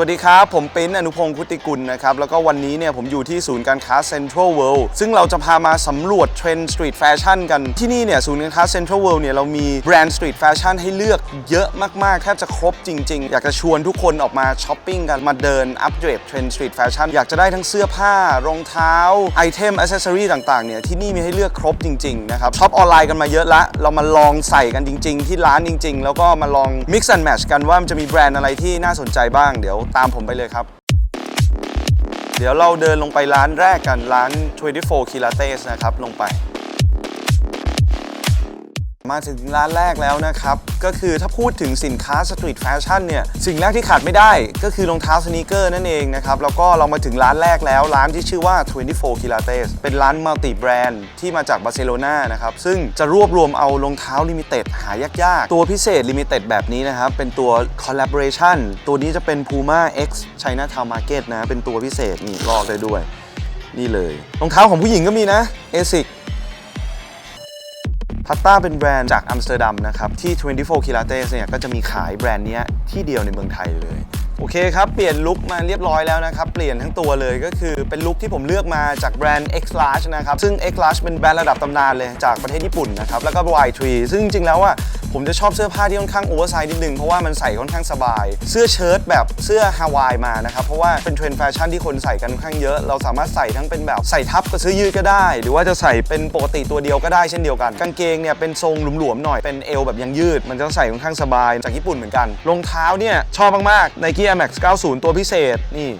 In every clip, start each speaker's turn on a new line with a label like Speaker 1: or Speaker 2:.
Speaker 1: วัสดีครับ ผมปิ้นอนุพงศ์คุติกุลนะครับ แล้วก็วันนี้เนี่ยผมอยู่ที่ศูนย์การค้าเซ็นทรัลเวิลด์ซึ่งเราจะพามาสำรวจเทรนด์สตรีทแฟชั่นกันที่นี่เนี่ยศูนย์การค้าเซ็นทรัลเวิลด์เนี่ยเรามีแบรนด์สตรีทแฟชั่นให้เลือกเยอะมาก ๆ แทบจะครบจริง ๆ อยากจะชวนทุกคนออกมาช้อปปิ้งกันมาเดินอัปเดตเทรนด์สตรีทแฟชั่นอยากจะได้ทั้งเสื้อผ้ารองเท้าไอเทมอ c เซสซอรีต่างๆเนี่ยที่นี่มีให้เลือกครบจริงๆนะครับช็อปออนไลน์กันมาเยอะละเรามาลองใส่กันจริง ๆ ที่ร้านจริง ๆ แล้วก็มาลอง mix and match กันว่ามันจะมีแบรนด์อะไรที่น่าสนใจบ้างเดี๋ยวตามผมไปเลยครับ เดี๋ยวเราเดินลงไปร้านแรกกันร้าน 24 k i l a t e s นะครับ ลงไป มาถึงร้านแรกแล้วนะครับ ก็คือถ้าพูดถึงสินค้าสตรีทแฟชั่นเนี่ย สิ่งแรกที่ขาดไม่ได้ ก็คือรองเท้าสนีกเกอร์นั่นเองนะครับ แล้วก็เรามาถึงร้านแรกแล้ว ร้านที่ชื่อว่า 24 k i l a t e s เป็นร้านมัลติแบรนด์ที่มาจากบาร์เซโลนานะครับ ซึ่งจะรวบรวมเอารองเท้าลิมิเต็ดหายากๆ ตัวพิเศษลิมิเต็ดแบบนี้นะครับ เป็นตัว collaboration ตัวนี้จะเป็น Puma X China Town Market นะ เป็นตัวพิเศษนี่ลอกได้ด้วย นี่เลย รองเท้าของผู้หญิงก็มีนะ ASIC พัตต้าเป็นแบรนด์จากอัมสเตอร์ดัมนะครับที่ 24 k i l a t e s เนี่ยก็จะมีขายแบรนด์นี้ที่เดียวในเมืองไทยเลย โอเคครับ เปลี่ยนลุคมาเรียบร้อยแล้วนะครับ เปลี่ยนทั้งตัวเลยก็คือเป็นลุคที่ผมเลือกมาจากแบรนด์ X Large นะครับ ซึ่ง X Large เป็นแบรนด์ระดับตำนานเลยจากประเทศญี่ปุ่นนะครับ แล้วก็ Y3 ซึ่งจริงๆแล้วอะผมจะชอบเสื้อผ้าที่ค่อนข้างโอเวอร์ไซส์นิดนึง เพราะว่ามันใส่ค่อนข้างสบาย เสื้อเชิ้ตแบบเสื้อฮาวายมานะครับ เพราะว่าเป็นเทรนด์แฟชั่นที่คนใส่กันค่อนข้างเยอะ เราสามารถใส่ทั้งเป็นแบบใส่ทับกับเสื้อยืดก็ได้ หรือว่าจะใส่เป็นปกติตัวเดียวก็ได้เช่นเดียวกันกางเกงเนี่ยเป็นทรงหลวมๆหน่อยเป็นเอวแบบยังยืด มันจะใส่ค่อนข้างสบายจากญี่ปุ่นเหมือนกันรองเท้าเนี่ยชอบมากๆ Nike Air Max 90 ตัวพิเศษนี่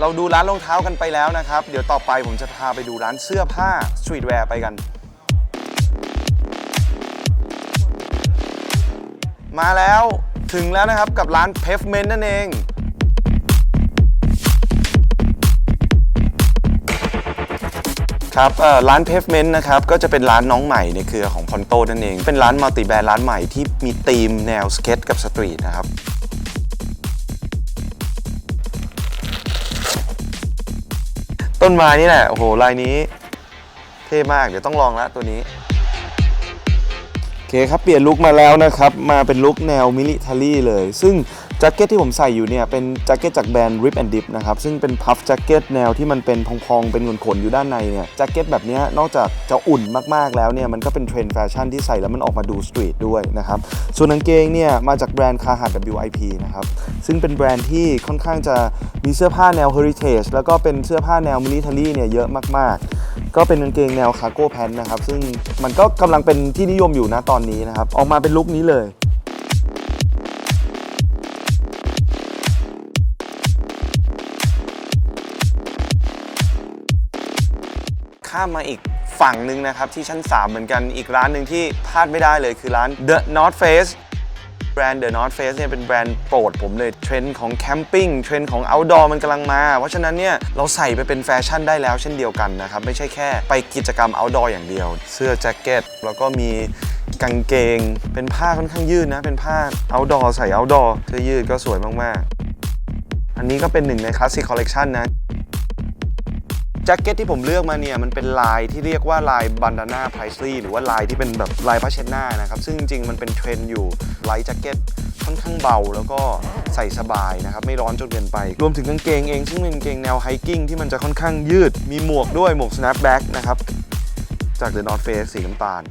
Speaker 1: เราดูร้านรองเท้ากันไปแล้วนะครับ เดี๋ยวต่อไปผมจะพาไปดูร้านเสื้อผ้าสตรีทแวร์ไปกัน มาแล้วถึงแล้วนะครับกับร้าน Pavement นั่นเอง ครับร้าน Pavement นะครับก็จะเป็นร้านน้องใหม่ในเครือของพอนโตนั่นเอง เป็นร้านมัลติแบรนด์ร้านใหม่ที่มีธีมแนวสเก็ตกับสตรีทนะครับต้นไม้นี่แหละ โอ้โหลายนี้เท่มาก เดี๋ยวต้องลองละตัวนี้ โอเคครับ เปลี่ยนลุคมาแล้วนะครับ มาเป็นลุคแนวมิลิทารี่เลย ซึ่ง แจ็คเก็ตที่ผมใส่อยู่เนี่ยเป็นแจ็คเก็ตจากแบรนด์ Rip and Dip นะครับซึ่งเป็นพัฟแจ็คเก็ตแนวที่มันเป็นพองๆ เป็นขนๆอยู่ด้านในเนี่ยแจ็คเก็ตแบบนี้นอกจากจะอุ่นมากๆแล้วเนี่ยมันก็เป็นเทรนด์แฟชั่นที่ใส่แล้วมันออกมาดูสตรีทด้วยนะครับส่วนกางเกงเนี่ยมาจากแบรนด์คาหัด WIP นะครับซึ่งเป็นแบรนด์ที่ค่อนข้างจะมีเสื้อผ้าแนว heritage แล้วก็เป็นเสื้อผ้าแนว military เนี่ยเยอะมากๆ ก็เป็นกางเกงแนวคาร์โก้แพนนะครับซึ่งมันก็กำลังเป็นที่นิยมอยู่นะตอนนี้นะครับออกมาเป็นลุคนี้เลย ข้ามมาอีกฝั่งหนึ่งนะครับ ที่ชั้น 3 เหมือนกันอีกร้านหนึ่งที่พลาดไม่ได้เลยคือร้าน The North Face แบรนด์ The North Face เนี่ยเป็นแบรนด์โปรดผมเลยเทรนด์ของแคมปิ้งเทรนด์ของ outdoor มันกำลังมา เพราะฉะนั้นเนี่ยเราใส่ไปเป็นแฟชั่นได้แล้วเช่นเดียวกันนะครับ ไม่ใช่แค่ไปกิจกรรม outdoor อย่างเดียว เสื้อแจ็คเก็ตแล้วก็มีกางเกง เป็นผ้าค่อนข้างยืดนะ เป็นผ้า outdoor ใส่ outdoor เสื้อยืดก็สวยมาก ๆ อันนี้ก็เป็นหนึ่งในคลาสสิกคอลเลกชันนะ แจ็คเก็ตที่ผมเลือกมาเนี่ยมันเป็นลายที่เรียกว่าลายบันดาน่าไพรซี่หรือว่าลายที่เป็นแบบลายผ้าเช็ดหน้านะครับ ซึ่งจริงๆมันเป็นเทรนด์อยู่ลายแจ็คเก็ตค่อนข้างเบาแล้วก็ใส่สบายนะครับ ไม่ร้อนจนเกินไป รวมถึงกางเกงเอง ซึ่งเป็นกางเกงแนวไฮกิ้งที่มันจะค่อนข้างยืดมีหมวกด้วยหมวก snapback นะครับ จาก The North Face สีน้ำตาล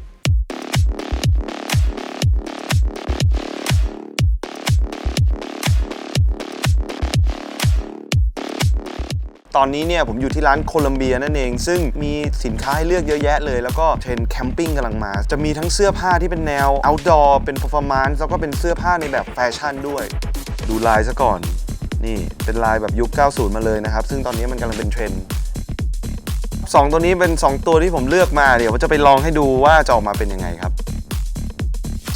Speaker 1: ตอนนี้เนี่ยผมอยู่ที่ร้านโคลัมเบียนั่นเอง ซึ่งมีสินค้าให้เลือกเยอะแยะเลย แล้วก็เทรนด์แคมปิ้งกำลังมา จะมีทั้งเสื้อผ้าที่เป็นแนว outdoor เป็น performance แล้วก็เป็นเสื้อผ้าในแบบแฟชั่นด้วย ดูลายซะก่อน นี่เป็นลายแบบยุค 90 มาเลยนะครับ ซึ่งตอนนี้มันกำลังเป็นเทรนด์สองตัวนี้เป็น 2 ตัวที่ผมเลือกมาเดี๋ยวจะไปลองให้ดูว่าจะออกมาเป็นยังไงครับ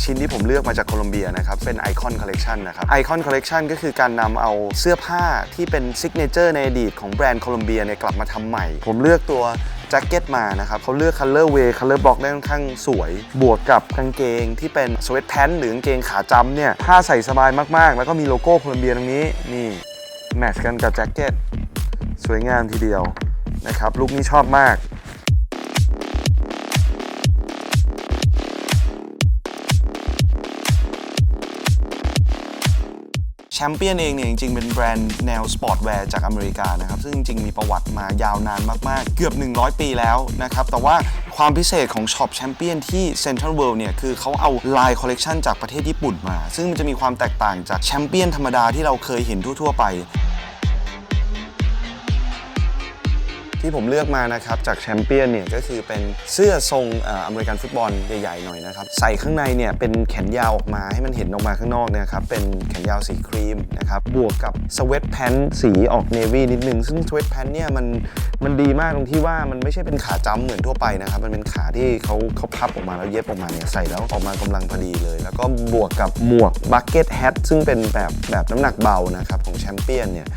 Speaker 1: ชิ้นที่ผมเลือกมาจากโคลอมเบียนะครับ เป็นไอคอนคอลเล t ชันนะครับไอคอนคอลเล t ชันก็คือการนำเอาเสื้อผ้าที่เป็นซิกเนเจอร์ในอดีตของแบรนด์โคลอมเบียเนี่ยกลับมาทำใหม่ ผมเลือกตัวแจ็คเก็ตมานะครับเขาเลือกคัลเลอร์เวย์คัลเลอร์บล็อกได้ค่อนข้างสวย บวกกับกางเกงที่เป็นสเวตแพนหรือกางเกงขาจำเนี่ยผ้าใส่สบายมากๆ แล้วก็มีโลโก้โคลอมเบียตรงนี้นี่แมทช์กันกับแจ็คเก็ตสวยงามทีเดียวนะครับลุคนี้ชอบมาก ชมเปี้ยนเองเนี่ยจริงๆ เป็นแบรนด์แนวสปอร์ตแวร์จากอเมริกานะครับ ซึ่งจริงๆ มีประวัติมายาวนานมากๆ เกือบ 100 ปีแล้วนะครับ แต่ว่าความพิเศษของช็อปแชมเปี้ยนที่เซ็นทรัลเวิลด์เนี่ย คือเขาเอาลายคอลเลกชันจากประเทศญี่ปุ่นมา ซึ่งมันจะมีความแตกต่างจากแชมเปี้ยนธรรมดาที่เราเคยเห็นทั่วๆ ไป ที่ผมเลือกมานะครับจากแชมเปี้ยนเนี่ยก็คือเป็นเสื้อทรงออเมริกันฟุตบอลใหญ่ๆหน่อยนะครับใส่ข้างในเนี่ยเป็นแขนยาวออกมาให้มันเห็นออกมาข้างนอกเนยครับเป็นแขนยาวสีครีมนะครับบวกกับสเวตแพนสีออกเนวี่นิดนึง ซึ่งสเวตแพนเนี่ยมันมันดีมากตรงที่ว่ามันไม่ใช่เป็นขาจ้ำเหมือนทั่วไปนะครับมันเป็นขาที่เขาเขาพับออกมาแล้วเย็บออกมาเนี่ยใส่แล้วออกมากำลังพอดีเลย แล้วก็บวกกับหมวกบักเก็ตแฮทซึ่งเป็นแบบแบบน้ำหนักเบานะครับของแชมเปี้ยนเนี่ย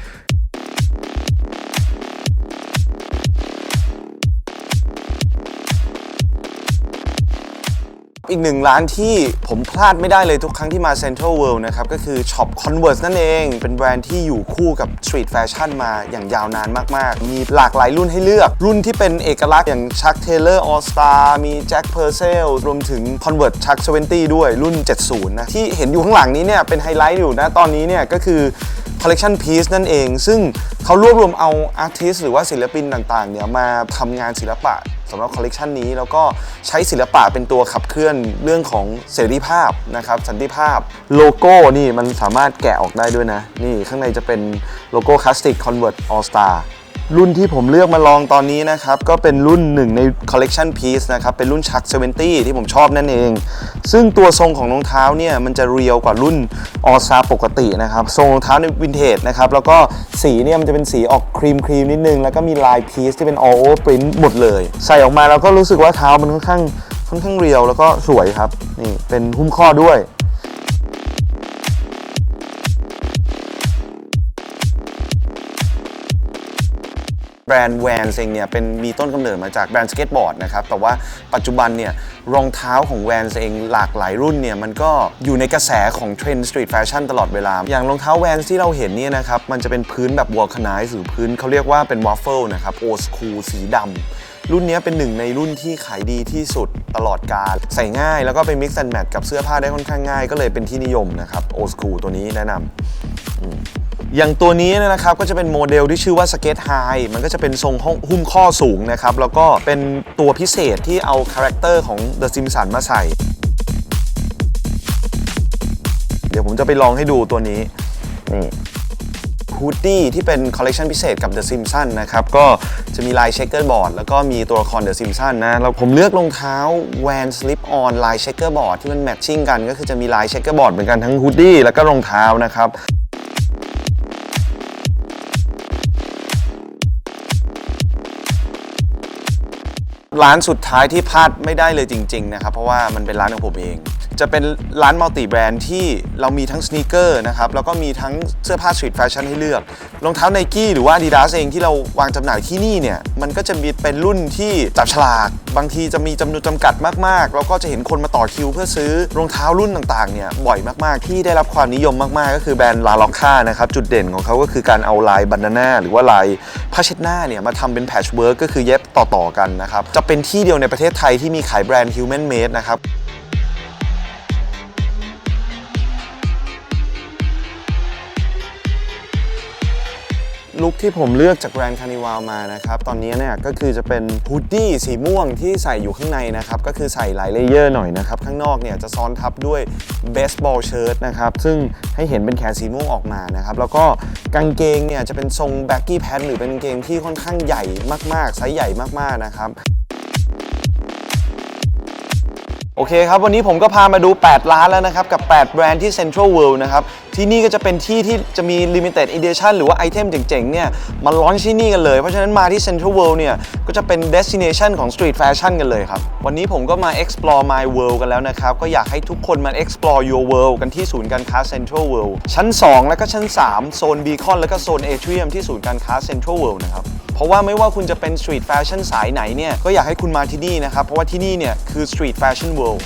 Speaker 1: อีกหนึ่งร้านที่ผมพลาดไม่ได้เลยทุกครั้งที่มา Central World นะครับ ก็คือ Shop Converse นั่นเอง เป็นแบรนด์ที่อยู่คู่กับ Street Fashion มาอย่างยาวนานมาก ๆ มีหลากหลายรุ่นให้เลือก รุ่นที่เป็นเอกลักษณ์อย่าง Chuck Taylor All Star มี Jack Purcell รวมถึง Converse Chuck 20 ด้วยรุ่น 70 นะ ที่เห็นอยู่ข้างหลังนี้เนี่ยเป็นไฮไลท์อยู่นะตอนนี้เนี่ยก็คือ Collection Piece นั่นเอง ซึ่งเขารวบรวมเอาอาร์ติสหรือว่าศิลปินต่างๆเนี่ยมาทำงานศิลปะ สำหรับคอลเลกชันนี้ แล้วก็ใช้ศิลปะเป็นตัวขับเคลื่อนเรื่องของเสรีภาพนะครับสันติภาพโลโก้นี่มันสามารถแกะออกได้ด้วยนะ นี่ข้างในจะเป็นโลโก้คลาสติก Convert All Star รุ่นที่ผมเลือกมาลองตอนนี้นะครับ ก็เป็นรุ่นหนึ่งใน Collection Piece นะครับ เป็นรุ่น Chuck 70 ที่ผมชอบนั่นเอง ซึ่งตัวทรงของรองเท้าเนี่ย มันจะเรียวกว่ารุ่น All Star ปกตินะครับ ทรงรองเท้าในวินเทจนะครับ แล้วก็สีเนี่ยมันจะเป็นสีออกครีมครีมนิดนึง แล้วก็มีลาย piece ที่เป็น all over print หมดเลย ใส่ออกมาแล้วก็รู้สึกว่าเท้ามันค่อนข้างค่อนข้างเรียวแล้วก็สวยครับนี่เป็นหุ้มข้อด้วย รนด์แวนเองเนี่ยเป็นมีต้นกำเนิดมาจากแบรนด์สเก็ตบอร์ดนะครับแต่ว่าปัจจุบันเนี่ยรองเท้าของแวนเองหลากหลายรุ่นเนี่ยมันก็อยู่ในกระแสของเทรนด์สตรีทแฟชั่นตลอดเวลา อย่างรองเท้าแวนที่เราเห็นเนี่ยนะครับมันจะเป็นพื้นแบบวอลค n น z e หรือพื้นเขาเรียกว่าเป็นวอฟเฟิลนะครับโอสคูสีดำรุ่นนี้เป็นหนึ่งในรุ่นที่ขายดีที่สุดตลอดกาลใส่ง่ายแล้วก็ไป mix and match กับเสื้อผ้าได้ค่อนข้างง่าย ก็เลยเป็นที่นิยมนะครับโอสคูตัวนี้แนะนำ อย่างตัวนี้นะครับก็จะเป็นโมเดลที่ชื่อว่า Skate High มันก็จะเป็นทรงหุ้มข้อสูงนะครับ แล้วก็เป็นตัวพิเศษที่เอาคาแรคเตอร์ของ The Simpsons มาใส่ เดี๋ยวผมจะไปลองให้ดูตัวนี้ นี่ฮูดดี้ที่เป็นคอลเลกชันพิเศษกับ The Simpsons นะครับ ก็จะมีลายเชคเกอร์บอร์ดแล้วก็มีตัวละคร The Simpsons นะแล้วผมเลือกรองเท้า Van Slip On ลายเชคเกอร์บอร์ดที่มันแมทชิ่งกัน ก็คือจะมีลายเชคเกอร์บอร์ดเหมือนกันทั้งฮูดดี้แล้วก็รองเท้านะครับ ร้านสุดท้ายที่พลาดไม่ได้เลยจริงๆนะครับเพราะว่ามันเป็นร้านของผมเอง จะเป็นร้านมัลติแบรนด์ที่เรามีทั้งสเนคเกอร์นะครับแล้วก็มีทั้งเสื้อผ้าสตรีทแฟชั่นให้เลือกรองเท้าไนกี้หรือว่า Adidas เองที่เราวางจำหน่ายที่นี่เนี่ยมันก็จะมีเป็นรุ่นที่จับฉลาก บางทีจะมีจำนวนจำกัดมากๆ แล้วก็จะเห็นคนมาต่อคิวเพื่อซื้อรองเท้ารุ่นต่างๆเนี่ยบ่อยมากๆ ที่ได้รับความนิยมมากๆ ก็คือแบรนด์ลาล็อกค่านะครับจุดเด่นของเขาก็คือการเอาลายบันนาน่าหรือว่าลายผ้าเช็ดหน้าเนี่ยมาทำเป็นแพชเวิร์กก็คือเย็บต่อๆกันนะครับจะเป็นที่เดียวในประเทศไทยที่มีขายแบรนด์ Human Made นะครับ ลุคที่ผมเลือกจากแบรนด์คานิวาลมานะครับ ตอนนี้เนี่ยก็คือจะเป็นฮูดดี้สีม่วงที่ใส่อยู่ข้างในนะครับ ก็คือใส่หลายเลเยอร์หน่อยนะครับ ข้างนอกเนี่ยจะซ้อนทับด้วยเบสบอลเชิ้ตนะครับ ซึ่งให้เห็นเป็นแขนสีม่วงออกมานะครับ แล้วก็กางเกงเนี่ยจะเป็นทรงแบ็กกี้แพนหรือเป็นกางเกงที่ค่อนข้างใหญ่มากๆไซส์ใหญ่มากๆนะครับ อเคครับ วันนี้ผมก็พามาดู 8 ร้านแล้วนะครับ กับ 8 แบรนด์ที่ Central World นะครับ ที่นี่ก็จะเป็นที่ที่จะมี Limited Edition หรือว่าไอเทมเจ๋งๆ เนี่ย มาลอนที่นี่กันเลย เพราะฉะนั้นมาที่ Central World เนี่ย ก็จะเป็น Destination ของ Street Fashion กันเลยครับ วันนี้ผมก็มา explore my world กันแล้วนะครับ ก็อยากให้ทุกคนมา explore your world กันที่ศูนย์การค้า Central World ชั้น 2 แล้วก็ชั้น 3 โซน Beacon แล้วก็โซน Atrium ที่ศูนย์การค้า Central World นะครับ เพราะว่าไม่ว่าคุณจะเป็นสตรีทแฟชั่นสายไหนเนี่ยก็อยากให้คุณมาที่นี่นะครับเพราะว่าที่นี่เนี่ยคือสตรีทแฟชั่นเวิลด์